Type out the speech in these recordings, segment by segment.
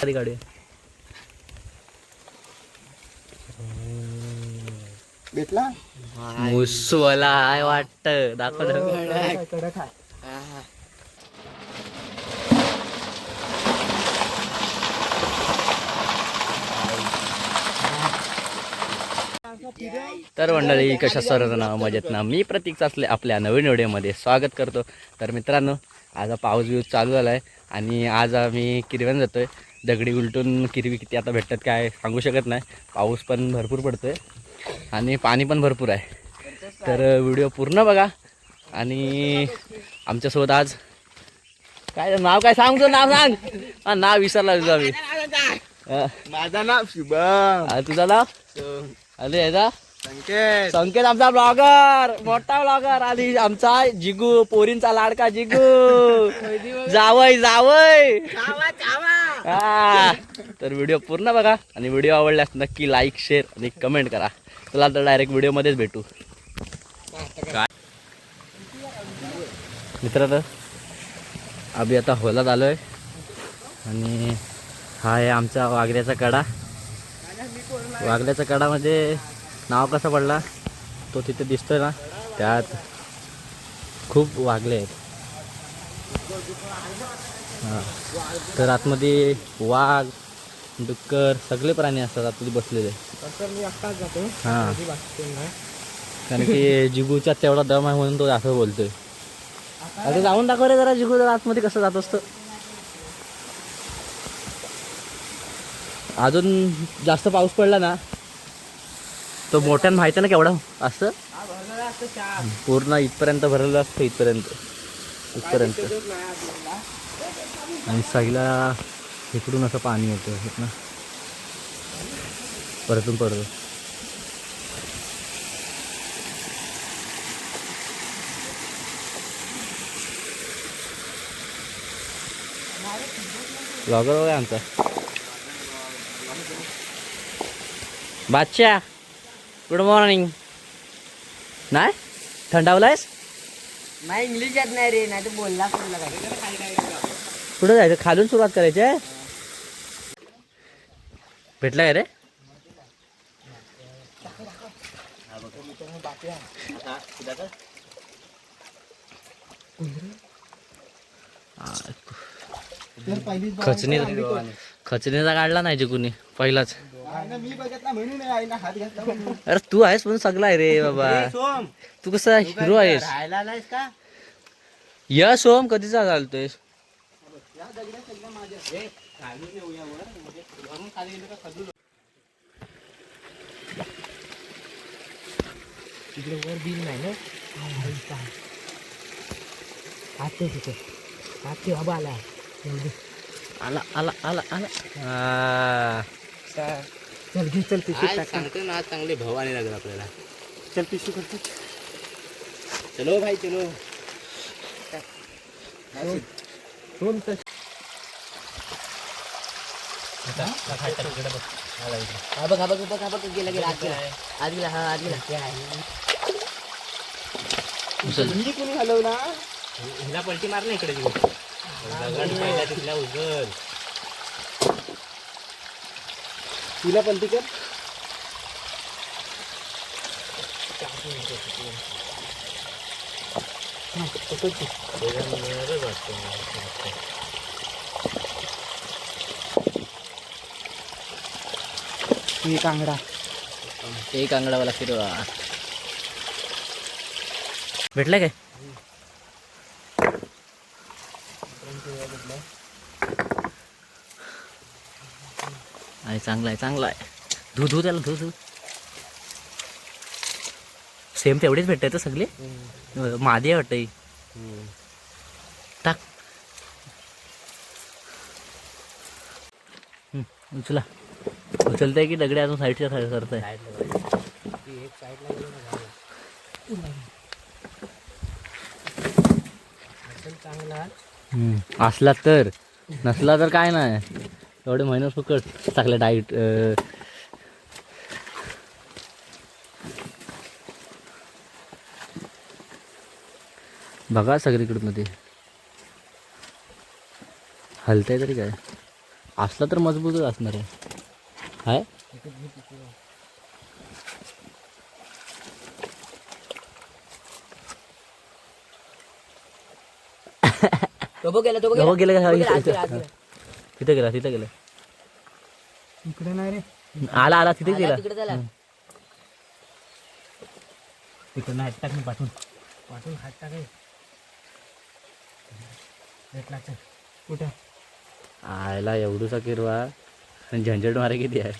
आधी गाडी भेटला? मुसवाला आहे वाटत. दाखव तर मंडळी कशा सर्व नाव मजेत ना? मी प्रतीक असले आपल्या नवीन व्हिडिओमध्ये स्वागत करतो. तर मित्रांनो आज पाऊस बिऊस चालू झाला आहे आणि आज आम्ही किरव्यान जातोय. दगडी उलटून किरवी किती आता भेटतात काय सांगू शकत नाही. पाऊस पण भरपूर पडतोय आणि पाणी पण भरपूर आहे. तर व्हिडिओ पूर्ण बघा आणि आमच्यासोबत आज काय नाव काय सांग तुझं नाव सांग. हा नाव विसरला तुझं आम्ही. माझं नाव शुभम. तुझं नाव? अरे याचा संकेत. संकेत आमचा ब्लॉगर मोठा ब्लॉगर आणि आमचा जिगू पोरींचा लाडका जिगू. जावय जावय हा. तर व्हिडिओ पूर्ण बघा आणि व्हिडिओ आवडल्यास नक्की लाईक शेअर आणि कमेंट करा. चला तर डायरेक्ट व्हिडिओमध्येच भेटू. काय मित्र तर आम्ही आता होलात आलोय. आणि हा आहे आमचा वाघऱ्याचा कडा. वाघल्याच्या कडामध्ये म्हणजे नाव कसं पडला? तो तिथे दिसतोय ना? त्यात खूप वागले आहेत. हां. तर आतमध्ये वाघ डुक्कर सगळे प्राणी असतात आतमध्ये बसलेले. हां. कारण की जिगूचा तेवढा दम आहे म्हणून तो असं बोलतोय. आता जाऊन दाखव रे जरा जिगू जरा आतमध्ये कसं जात असतं. अजून जास्त पाऊस पडला ना तो मोठ्यानं माहिती ना केवढा? असं? पूर्ण इथपर्यंत भरलेलं असतं इथपर्यंत. इथपर्यंत. आणि साईला इकडून असं पाणी येतं हे ना. परतून पडतं ब्लॉगर वगैरे आमचा बादशा गुड मॉर्निंग नाही? थंडावलायस? नाही इंग्लिश येत नाही रे नाही तर बोलला कुठं जायचं? खालून सुरुवात करायची आहे? भेटला का रे खचणी खचणीचा काढला नाही कुणी पहिलाच. अरे तू आहेस पण सगळा आहे रे बाबा. सोम. तू कसा हिरो आहेस. कधीचा या माझ्या. हे, खाली येऊया वर. म्हणजे तिकडे वर बिल नाही ना? हात तिथे. हात बाबा आला. आला आला आला आला. आ. चल घे चल पिशवी टाक. सांगतो ना चांगले भवानी लागेल आपल्याला. चल पिशवी करतो. चलो भाई चलो. दोन हा बघ. हा बघ बघ हा बघ गेला गेला आत गेला आत गेला हा आत गेला हिंदी कोणी हलवला हिला पलटी मार ना इकडे तिथल्या उजल तिला पलटी कर ही कांगडा. एक अंगडावाला फिरवा भेटलं काय? आहे चांगला आहे चांगला आहे धू धू त्याला धू धू सेम तेवढीच भेटत तर सगळे. मादी आहे वाटतं ही. टाक. हम्म, उचला. उचलताय की दगडे अजून साईडच्या साईड करताय? चांगला. हम्म, असला तर. नसला तर काय नाही. एवढे महिने फुकट टाकलं डाईट बघा सगळीकडे मध्ये. हलतंय तरी काय? असला तर मजबूतच असणार आहे. हाय? तो बघ गेला तो गेलं गेला, तिथे गेला तिथे गेला. इकडे नाही रे. आला आला तिथे गेला. तिकडे झाला. नाही टाक मी पाठवून. पाठवून हात टाकाय भेटला चल. कुठं आयला एवढूसा किरवा. आणि झंझट मारे किती आहे.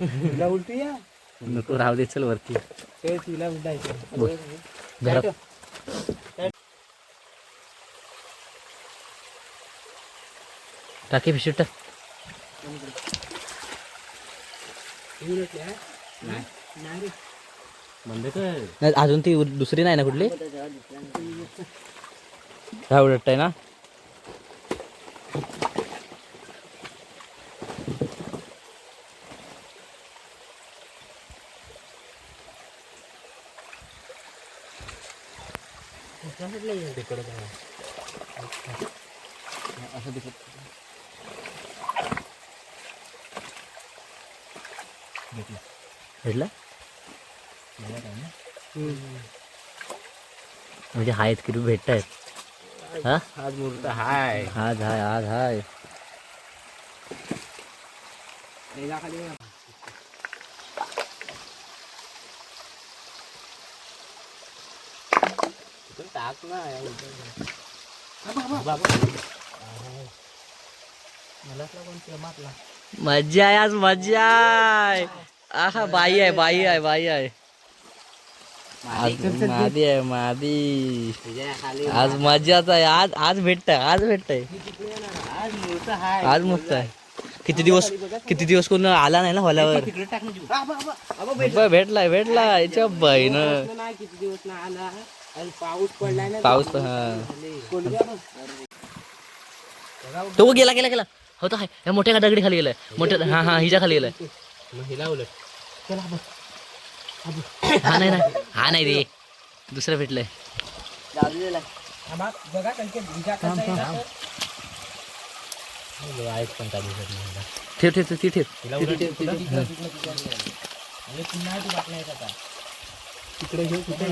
तिला उलटी या? नको राहू दे चल वरती. ते तिला उलटायचं. घरात टाकी पिशवीत टाक नाही अजून ती दुसरी नाही ना कुठली? काय उलट आहे ना? भेटला म्हणजे आहेत किती भेटत आहेत हा? आज मुहूर्त हाय. आज हाय आज हाय. टाक ना मजा आहे आज मजा आहे. आहा बाई आहे बाई आहे बाई आहे. आज मादी आहे मादी. आज मजाच आहे. आज आज भेटत आज भेटतंय. आज मस्त आहे. किती दिवस किती दिवस कोण आला नाही ना हॉलावर? बरं, भेटलाय भेटला याच्या बहीण किती दिवस आला. पाऊस पडलाय ना पाऊस. तो गेला गेला गेला. हो तो हाय. या मोठ्या दगडी खाली गेलाय. मोठ्या हा हा हिच्या खाली गेलाय. मग हिला उलट चला. हा नाही नाही. हा नाही रे. दुसरं भेटलंय. बघा आहे तर. ठेव ठेव. ठेव ती ठेव हिला उलट पुन्हा तू आता. तिकडे घेऊ कुठे.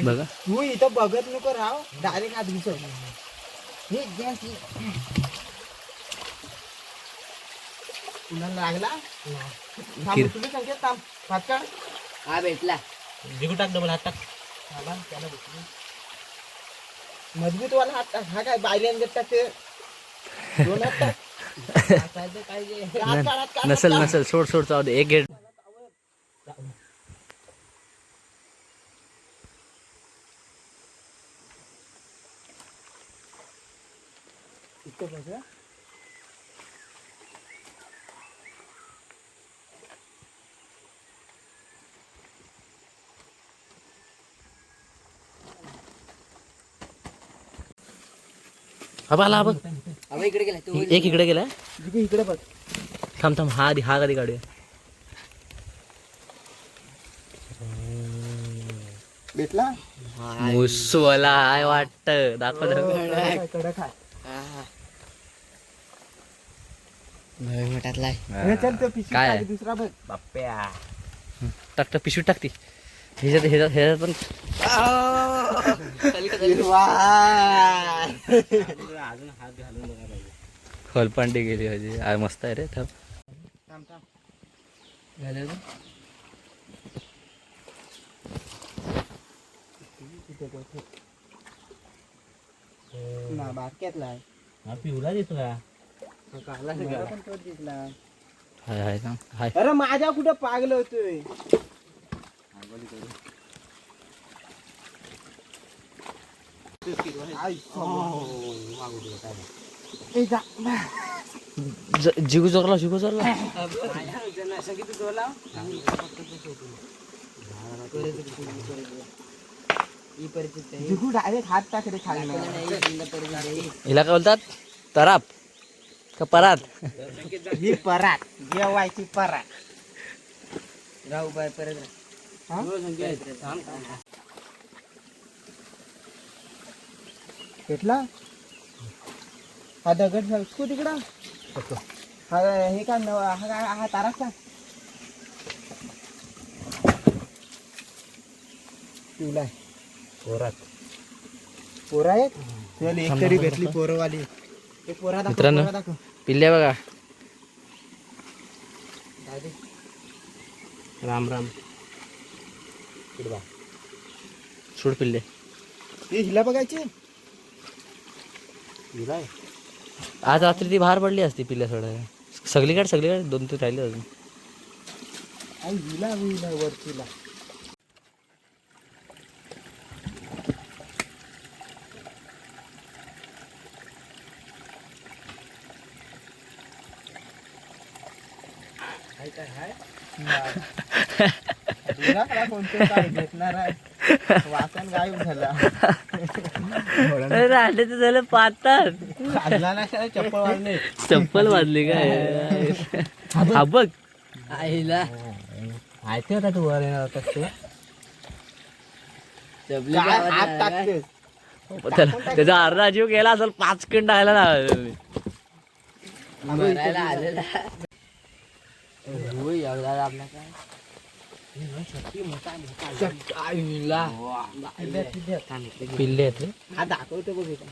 बघा. तू इथं बघत नको राव डायरेक्ट हात घुसव हे गॅस पुन्हा लागला थांब, तुम्ही संकेत थांब. काढ. हा भेटला. जिगू टाक डबल हात टाक. मजबूत वाला हात टाक. हा काय बायलेन देत टाकते? दोन हात टाक. नसल नसल सोड सोड दे. एक गेट काढ. इथं बघ, हं. हा आला बघ अबा इकडे गेला तो एक इकडे गेलाय. जिगू इकडे बघ. थांब थांब. हा आधी हा कधी काढूया भेटला? मुसवाला आहे वाटत. दाखव. कडक हे चल तो पिशवी काय? दुसरा बघ. बाप्प्या. टाक टाक पिशवी टाकती ह्याच्यात ह्याच्यात ह्याच्यात पण. अजून हात घालून बघा पाहिजे खोलपांडी गेली म्हणजे आ, मस्त आहे रे थांब. थांब थांब. ना? आहे. पिवला दिसला. हाय हाय अरे माझ्या कुठं पागल होतोय आई, ए, जा. ज- जिगू जोरला जिगू जोरला जिगू डायरेक्ट हात टाक रे खाली हिला काय बोलतात तराप का परात ही परात जेवायची परात राहू बाय परत भेटला हा दगड सरकू तिकडं? हा हे का नवा हा काय हा तारा का पोरात. पोरा आहेत? तुला एक तरी भेटली पोरवाली. एक पोरा दाखव मित्रांनो. पोरा दाखव. पिल्ल्या बघा. राम राम. सोड पिल्ले. ते हिला बघायची? आज रात्री ती बाहेर पडली असती पिल्ल्या सोडायला. सगळीकडे सगळीकडे दोन तीन राहिले अजून. आई हिला हिला वरतीला तुला मला कोणतं काय भेटणार आहे? वासन गायब झाला. राहिले तर झालं त्याला चप्पल वाजले. चप्पल वाजली काय? हा बघ. आईला. माहिती होता तू वर येणार होतास तू. हात त्याचा अर्धा जीव गेला असेल पाच किंड आयला ना. होय एवढा आपला काय पिल्ले आहेत रे. हा दाखवतो बघ इथं.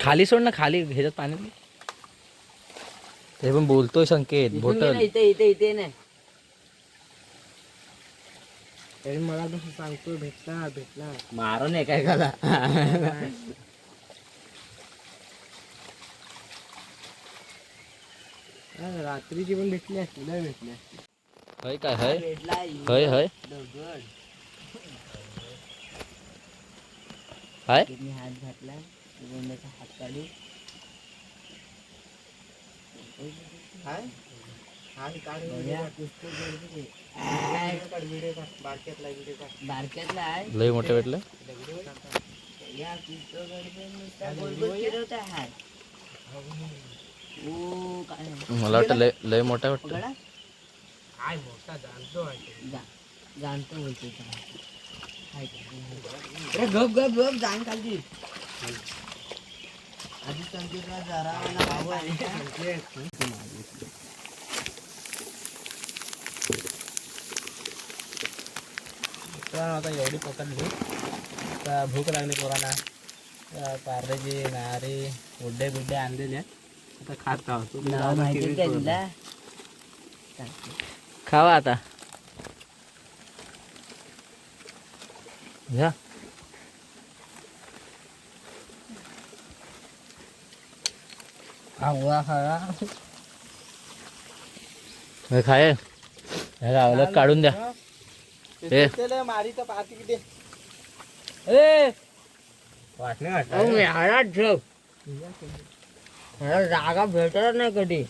खाली सोड ना खाली ह्याच्यात पाणी ते पण बोलतोय संकेत बोटल इथे इथे इथे नाही तरी मला कसं सांगतो भेटणार भेटणार मारो नाही काय कला रात्रीची पण भेटली असती लय भेटली असती. हय काय हय? भेटला हय हय? दगड. हाय? तिने हात घातला गोंड्याचा हात काढू काय हा काढ बघूया. पुस्तक काय? काढ व्हिडिओ काढ बारक्यातला व्हिडिओ काढ. बारक्यातला आहे. लय मोठं भेटलं. या पिस्तol गडबड नुसता गोलगोल फिरवता हात. ओ काय मला वाटतं लय लय मोठा वाटतं. काय मोठा जाणतो जाणतो बोलतो? अरे गप गप गप जाण खाली आधी संकेतला जरा मला हवं आहे. का? तर आता एवढी पकडली भूक लागली पोरांना. तर पार्लेजी नारे गुड्डे गुड्डे आणलेले आता खात. आहोत नाव माहिती आहे का तुला खावा आता. घ्या आंघोळा हे. खाय हे गावाला काढून द्या. ए. मारी तर पाहते किती ए! वाटणे अहो, मी हाडात ठेव. मला जागा भेटत नाही कधी.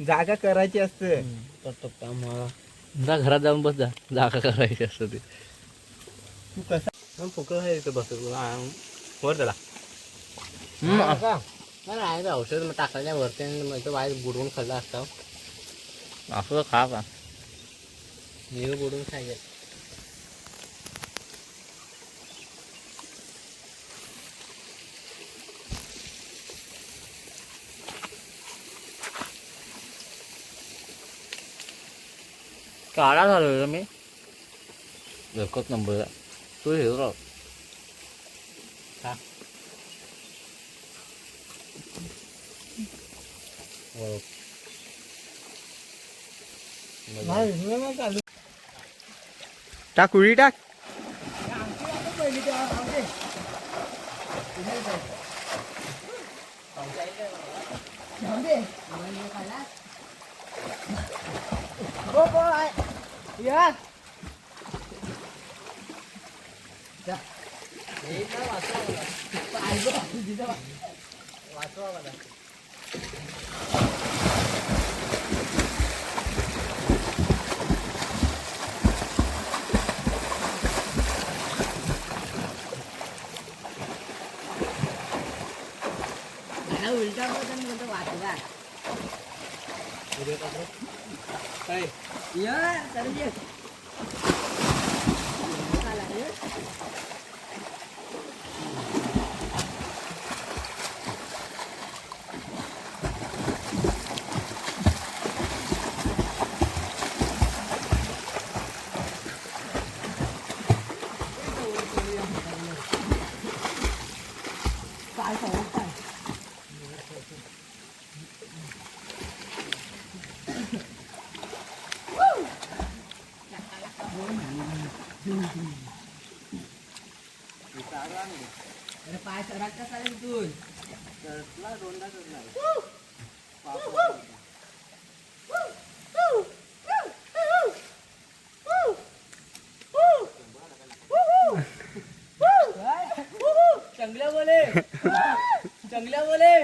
जागा करायची असते. करतो काम मला जा घरात जाऊन बस जा. जागा करायची असतं ते. तू कसा? फुकट आहे इथं बसत वर त्याला मला आहे का? औषध मग टाकायच्या वरती इथं बाहेर बुडवून खाल्ला असता. असं खा का मी बुडवून खायचं. काळा झालो रे मी एकच नंबर तू हे राव टाक उडी टाक मला उलटा बघा आणि म्हणतो वाचवा काय ये, चल ये. आला, ये. अरे पाय सरक कसा आहे तिथून चांगल्या बोले चांगल्या बोले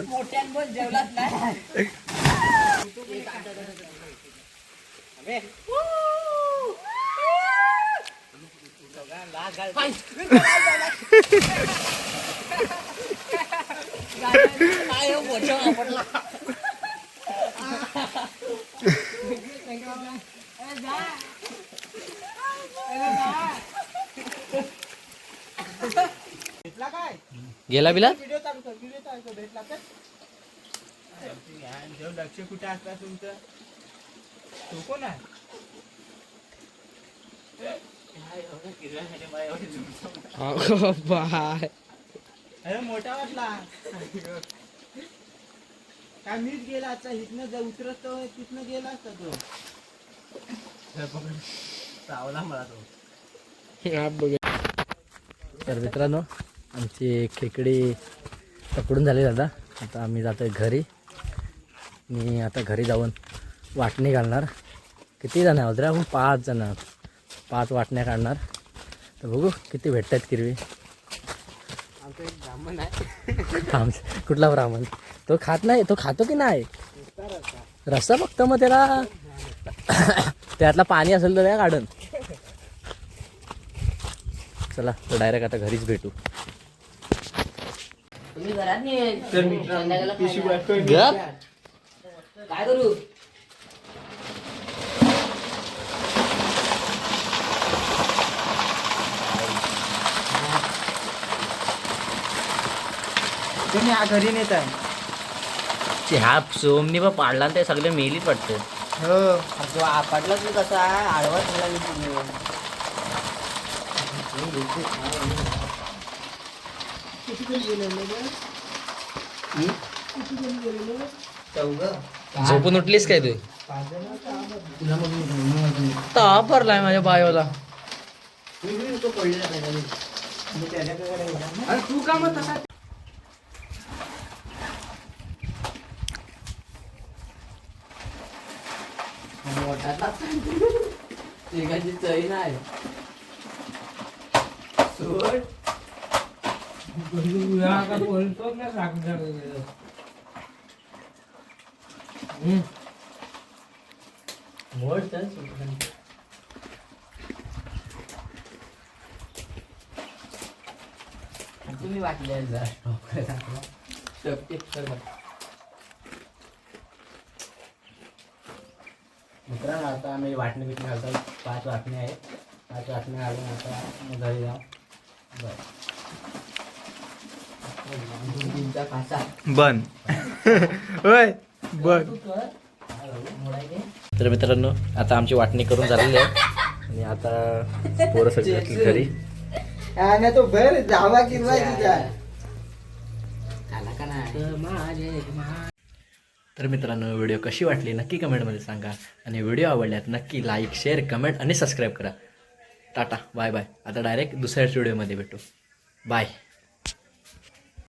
मोठ्यान बोल जेवलाच नाही काय हो, मोठं वापरला भेटला काय? गेला बिला? व्हिडिओ चालू कर व्हिडिओ चालू कर भेटला तर. लक्ष कुठे असता तुमचं? तो कोण आहे? अरे मोठा वाटला. काय मीच गेला आता इथनं जा उतरत तो तिथनं गेला असता तो. चावला मला तो. तर मित्रांनो आमची खेकडी पकडून झाली दादा. आता आम्ही जातोय घरी. आणि आता घरी जाऊन वाटणी घालणार. किती जण आहोत रे आपण? पाच जण आहोत. पाच वाटण्या काढणार. तर बघू किती भेटतात किरवी. आमचं एक ब्राह्मण आहे. थांब कुठला ब्राह्मण? तो खात नाही? तो खातो की नाही? रस्ता फक्त मग त्याला. त्यातला पाणी असेल तर त्या काढून. चला तर डायरेक्ट आता घरीच भेटू तुम्ही घरात नाही तर मित्रांनो पिशवी वाटतोय गप काय करू? तुम्ही हा घरी नेत आहे. ह्या सोमनी पण पाडला आणि ते सगळे मेलीच वाटते. हो. जो आपटला तू कसा आडवा ठेवला मी तुम्ही झोपून उठलीस काय तू? ताप भरलाय माझ्या बायोला. तू का मग तसा चई नाही सोड. तुम्ही वाटले मित्रांनो आता आम्ही वाटणी बिटणी घालतो पाच वाटणी आहेत. पाच वाटणी घालून आता मग घरी जाऊ. बरं. बन. होय बन. तर मित्रांनो आता आमची वाटणी करून झालेली आहे. आणि आता पोरं सगळी घरी. आणि तो भर जावा किंवा तर मित्रांनो व्हिडिओ कशी वाटली नक्की कमेंटमध्ये सांगा. आणि व्हिडिओ आवडल्यात नक्की लाईक शेअर कमेंट आणि सबस्क्राईब करा. टाटा बाय बाय आता डायरेक्ट दुसऱ्याच व्हिडिओमध्ये भेटू. बाय